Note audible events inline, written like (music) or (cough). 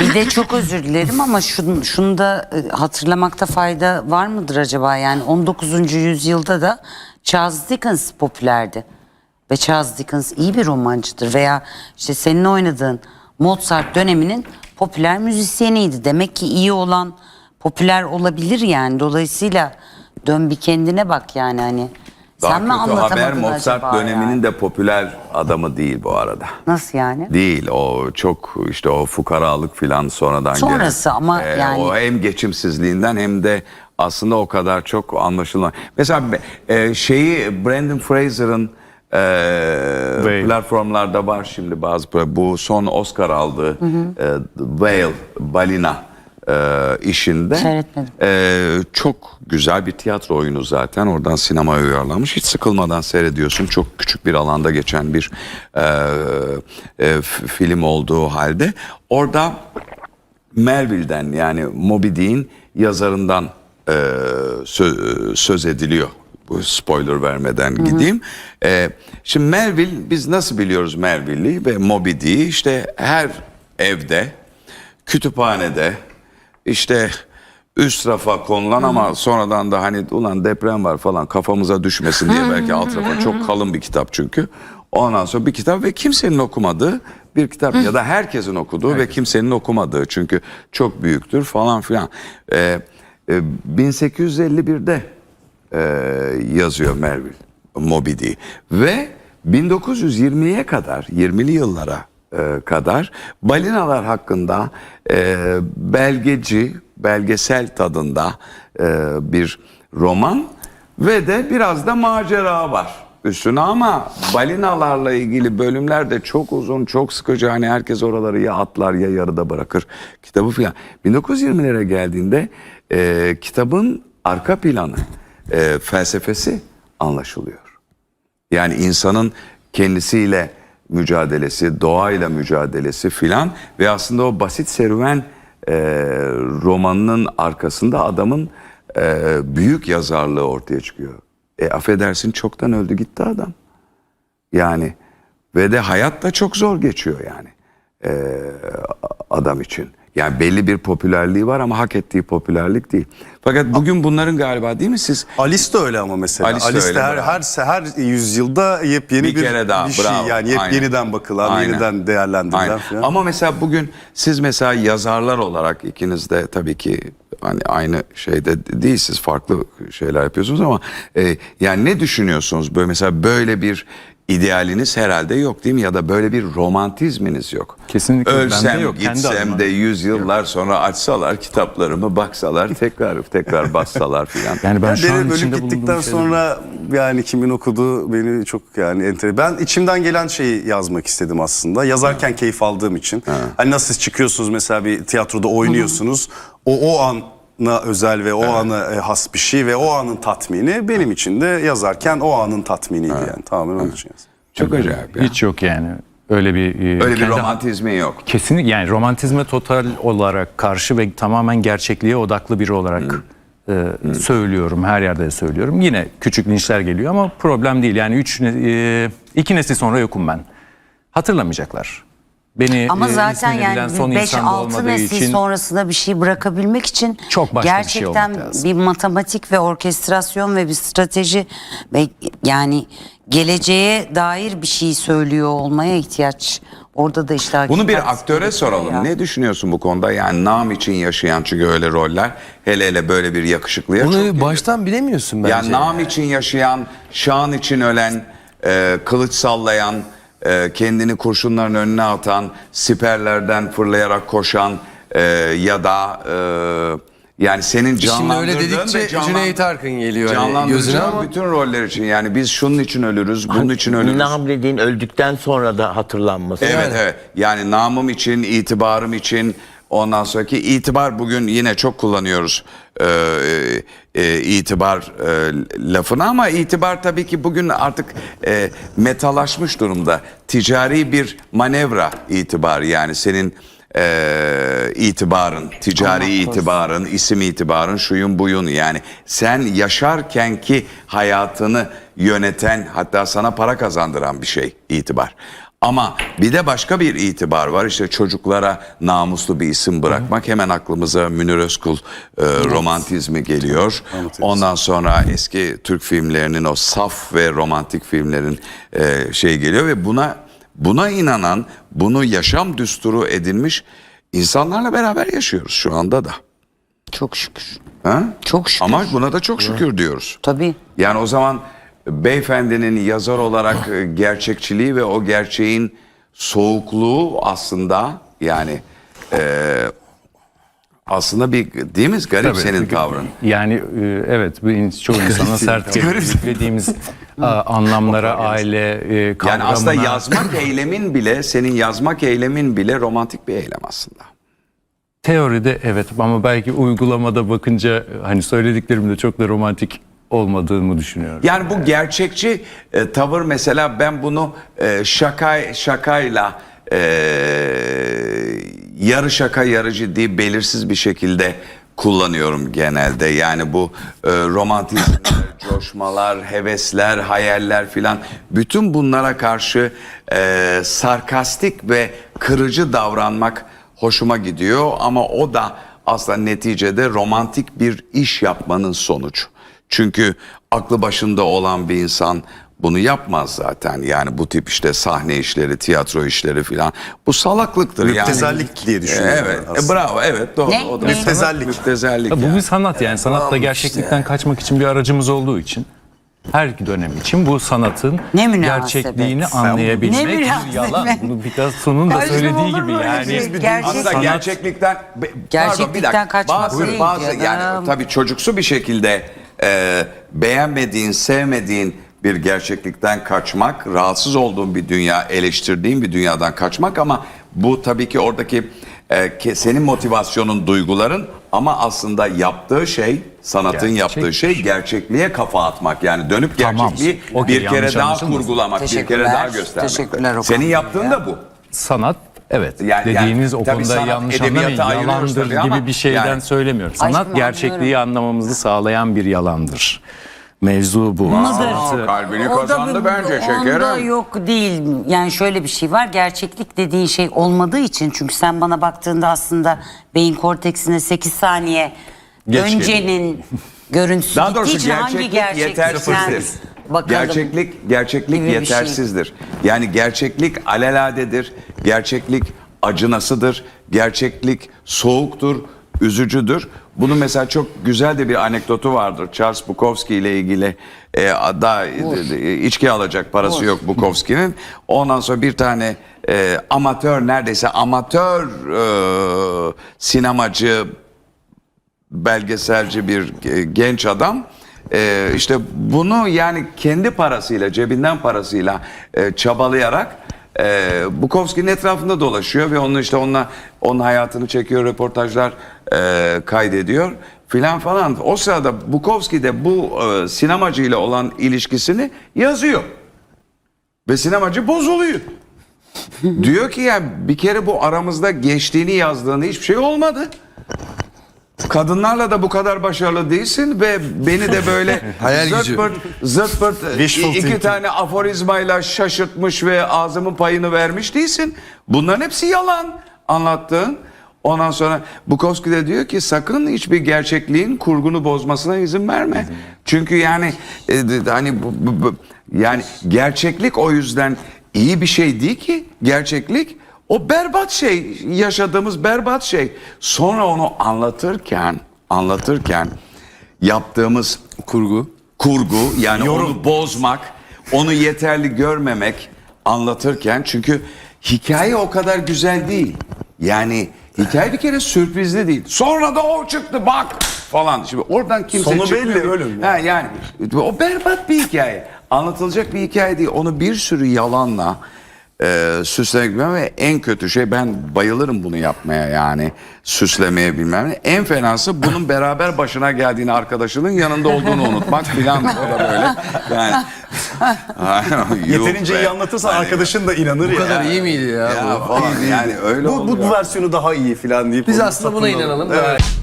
Bir de çok özür dilerim ama şunu, şunu da e, hatırlamakta fayda var mıdır acaba? Yani 19. yüzyılda da Charles Dickens popülerdi. Ve Charles Dickens iyi bir romancıdır. Veya işte senin oynadığın Mozart döneminin popüler müzisyeniydi. Demek ki iyi olan popüler olabilir yani. Dolayısıyla dön bir kendine bak yani hani. Daha Sen mi kötü haber anlatamadın Mozart acaba döneminin yani? de popüler adamı değil bu arada. Nasıl yani? Değil o çok işte o fukaralık filan sonradan Sonrası gelen. ama Ee, yani- O hem geçimsizliğinden hem de aslında o kadar çok anlaşılma. Mesela e, şeyi Brandon Fraser'ın e, Whale. platformlarda var şimdi bazı pro- bu son Oscar aldığı e, Whale Balina e, işinde. Seyretmedim. e, çok güzel bir tiyatro oyunu zaten. Oradan sinemaya uyarlanmış. Hiç sıkılmadan seyrediyorsun. Çok küçük bir alanda geçen bir e, e, film olduğu halde. Orada Melville'den yani Moby Dick'in yazarından e, sö- söz ediliyor. Bu spoiler vermeden gideyim. E, şimdi Melville biz nasıl biliyoruz Melville'i ve Moby Dick'i işte her evde, kütüphanede, işte üst rafa konulan ama sonradan da hani ulan deprem var falan kafamıza düşmesin diye belki alt rafa (laughs) çok kalın bir kitap çünkü. Ondan sonra bir kitap ve kimsenin okumadığı bir kitap ya da herkesin okuduğu ve kimsenin okumadığı çünkü çok büyüktür falan filan. Ee, e, 1851'de e, yazıyor Melville Moby Dick ve 1920'ye kadar 20'li yıllara e, kadar. Balinalar hakkında e, belgeci belgesel tadında e, bir roman ve de biraz da macera var üstüne ama balinalarla ilgili bölümler de çok uzun çok sıkıcı. Hani herkes oraları ya atlar ya yarıda bırakır kitabı filan. 1920'lere geldiğinde e, kitabın arka planı e, felsefesi anlaşılıyor. Yani insanın kendisiyle mücadelesi, doğayla mücadelesi filan ve aslında o basit serüven e, romanının arkasında adamın e, büyük yazarlığı ortaya çıkıyor. E affedersin çoktan öldü gitti adam. Yani ve de hayat da çok zor geçiyor yani e, adam için. Yani belli bir popülerliği var ama hak ettiği popülerlik değil. Fakat bugün bunların galiba değil mi siz Alice de öyle ama mesela. Alice Alice, de öyle, de her, her, her yüzyılda yepyeni Bir bir, kere daha, bir şey. bravo, Yani yep, aynen. yeniden bakılan, Aynen. yeniden değerlendirilen Aynen. falan. Ama mesela bugün siz mesela yazarlar olarak ikiniz de tabii ki hani aynı şeyde değilsiniz farklı şeyler yapıyorsunuz ama e, yani ne düşünüyorsunuz böyle mesela böyle bir idealiniz herhalde yok değil mi ya da böyle bir romantizminiz yok. Kesinlikle bende Ölsem yok, kendi gitsem de yüzyıllar sonra açsalar kitaplarımı baksalar (laughs) tekrar tekrar bassalar filan. Yani ben Yani şu an bölüp gittikten sonra yani kimin okuduğu beni çok yani enter. Ben içimden gelen şeyi yazmak istedim aslında. Yazarken keyif aldığım için. Hani nasıl çıkıyorsunuz mesela bir tiyatroda oynuyorsunuz. O o ana özel ve o ana e, has bir şey ve o anın tatmini benim için de yazarken o anın tatminiydi yani. Tamamen onun için yazdım. Çok acayip ya. Hiç yok yani. Öyle bir e, Öyle bir romantizmi yok. Kesinlikle yani romantizme total olarak karşı ve tamamen gerçekliğe odaklı biri olarak e, söylüyorum. Her yerde de söylüyorum. Yine küçük linçler geliyor ama problem değil. Yani üç, e, iki nesil sonra yokum ben. Hatırlamayacaklar. Beni Ama e, zaten yani son insan da 5-6 olmadığı nesil için sonrasında bir şey bırakabilmek için Çok başka bir şey gerçekten lazım. bir matematik ve orkestrasyon ve bir strateji ve yani geleceğe dair bir şey söylüyor olmaya ihtiyaç. Orada da işte Bunu bir aktöre soralım. ya. Ne düşünüyorsun bu konuda? Yani nam için yaşayan çünkü öyle roller. Hele hele böyle bir yakışıklıya çok Bunu geliyor. baştan bilemiyorsun bence. Ya nam için yaşayan, şan için ölen, e, kılıç sallayan, e, kendini kurşunların önüne atan, siperlerden fırlayarak koşan e, ya da e, yani senin Şimdi canlandırdığın öyle dedikçe ve canlan- Cüneyt Arkın geliyor hani gözüne canlandıracağın ama bütün roller için yani biz şunun için ölürüz, bunun için ölürüz. Nam dediğin öldükten sonra da hatırlanması. Evet evet. Yani namım için, itibarım için ondan sonraki itibar bugün yine çok kullanıyoruz e, e, itibar e, lafını ama itibar tabii ki bugün artık e, metalaşmış durumda. Ticari bir manevra itibar yani senin e, itibarın, ticari itibarın, isim itibarın, şuyun buyun yani sen yaşarken ki hayatını yöneten hatta sana para kazandıran bir şey itibar. Ama bir de başka bir itibar var. İşte çocuklara namuslu bir isim bırakmak. Hemen aklımıza Münir Özkul e, romantizmi geliyor. Ondan sonra eski Türk filmlerinin o saf ve romantik filmlerin e, şey geliyor ve buna buna inanan, bunu yaşam düsturu edinmiş insanlarla beraber yaşıyoruz şu anda da. Çok şükür. Ha? Çok şükür. Ama buna da çok şükür diyoruz. Tabii. Yani o zaman beyefendinin yazar olarak e, gerçekçiliği ve o gerçeğin soğukluğu aslında yani e, aslında bir değil mi garip Tabii. senin tavrın. Yani e, evet bu çoğu insana sert. Yüklediğimiz a, anlamlara aile e, Yani kavramına. aslında yazmak (laughs) eylemin bile senin yazmak eylemin bile romantik bir eylem aslında. Teoride evet ama belki uygulamada bakınca hani söylediklerimde çok da romantik olmadığımı düşünüyorum. Yani bu gerçekçi e, tavır mesela ben bunu e, şaka şakayla e, yarı şaka yarı ciddi belirsiz bir şekilde kullanıyorum genelde. Yani bu e, romantizmler, (coughs) coşmalar, hevesler, hayaller filan bütün bunlara karşı e, sarkastik ve kırıcı davranmak hoşuma gidiyor ama o da aslında neticede romantik bir iş yapmanın sonucu. Çünkü aklı başında olan bir insan bunu yapmaz zaten. Yani bu tip işte sahne işleri, tiyatro işleri filan. Bu salaklıktır yani. Müptezellik diye düşünüyorum Evet. e, aslında. bravo. Evet doğru. Ne? O da? Müptezellik. Müptezellik. Ya bu yani. bir sanat yani sanat da gerçeklikten kaçmak için bir aracımız olduğu için her dönem için bu sanatın Ne münasebet. gerçekliğini Ne anlayabilmek bir münasebet. yalan. Bunu Picasso'nun da Kardeşim, söylediği olur mu gibi yani. şey? Gerçek- Aslında Sanat- gerçeklikten be- Gerçeklikten pardon, bir dakika. kaçmak bazı, değil bazı canım. yani tabii çocuksu bir şekilde e, beğenmediğin, sevmediğin bir gerçeklikten kaçmak, rahatsız olduğun bir dünya, eleştirdiğin bir dünyadan kaçmak ama bu tabii ki oradaki e, senin motivasyonun, duyguların ama aslında yaptığı şey, sanatın Gerçek. yaptığı şey gerçekliğe kafa atmak. Yani dönüp Tamam. gerçekliği Okey, bir kere daha kurgulamak, bir kere daha göstermek. Senin yaptığın ya. da bu. Sanat evet Yani- dediğiniz yani o konuda sanat, yanlış anlamayın yalandır gibi ama bir şeyden yani- söylemiyorum. Sanat gerçekliği anlamamızı sağlayan bir yalandır. Mevzu bu. Sanatı- kalbini O da kazandı bir- bence Onda şekerim. yok değil. Yani şöyle bir şey var. Gerçeklik dediğin şey olmadığı için çünkü sen bana baktığında aslında beyin korteksine 8 saniye Geç öncenin (laughs) görüntüsü Daha gittiği doğrusu için hangi gerçeklik yetersizdir. bakalım. Gerçeklik gerçeklik gibi bir şey. yetersizdir. Yani gerçeklik aleladedir. Gerçeklik acınasıdır. Gerçeklik soğuktur, üzücüdür. Bunun mesela çok güzel de bir anekdotu vardır. Charles Bukowski ile ilgili e, daha e, içki alacak parası Vur. yok Bukowski'nin. Ondan sonra bir tane e, amatör neredeyse amatör e, sinemacı belgeselci bir e, genç adam e, işte bunu yani kendi parasıyla cebinden parasıyla e, çabalayarak e, Bukowski'nin etrafında dolaşıyor ve onun işte onunla onun hayatını çekiyor röportajlar e, kaydediyor filan falan. O sırada Bukowski de bu e, sinemacıyla olan ilişkisini yazıyor. Ve sinemacı bozuluyor. (laughs) Diyor ki ya bir kere bu aramızda geçtiğini yazdığını hiçbir şey olmadı. Kadınlarla da bu kadar başarılı değilsin ve beni de böyle (laughs) Hayal zırt gücü. pırt, zırt pırt (laughs) Wishful iki thinking. tane aforizmayla şaşırtmış ve ağzımın payını vermiş değilsin. Bunların hepsi yalan anlattığın. Ondan sonra Bukowski de diyor ki sakın hiçbir gerçekliğin kurgunu bozmasına izin verme. Çünkü yani e, hani bu, bu- bu- yani gerçeklik o yüzden iyi bir şey değil ki gerçeklik o berbat şey yaşadığımız berbat şey. Sonra onu anlatırken anlatırken yaptığımız Kurgu. kurgu yani onu bozmak, onu yeterli görmemek anlatırken çünkü hikaye o kadar güzel değil. Yani hikaye bir kere sürprizli değil. Sonra da o çıktı bak falan. Şimdi oradan kimse Sonu çıkmıyor. belli, ölüm Ha, yani o berbat bir hikaye. Anlatılacak bir hikaye değil. Onu bir sürü yalanla e, süslemek bilmem ve en kötü şey ben bayılırım bunu yapmaya yani süslemeye bilmem ne. En fenası bunun beraber başına geldiğini arkadaşının yanında olduğunu unutmak filan o da böyle yani (laughs) Yeterince iyi anlatırsan Hani- arkadaşın da inanır Bu ya. kadar iyi miydi ya? ya bu? falan yani öyle Bu, bu, bu versiyonu daha iyi falan deyip Biz onu aslında buna satın alın. inanalım. Evet. daha iyi.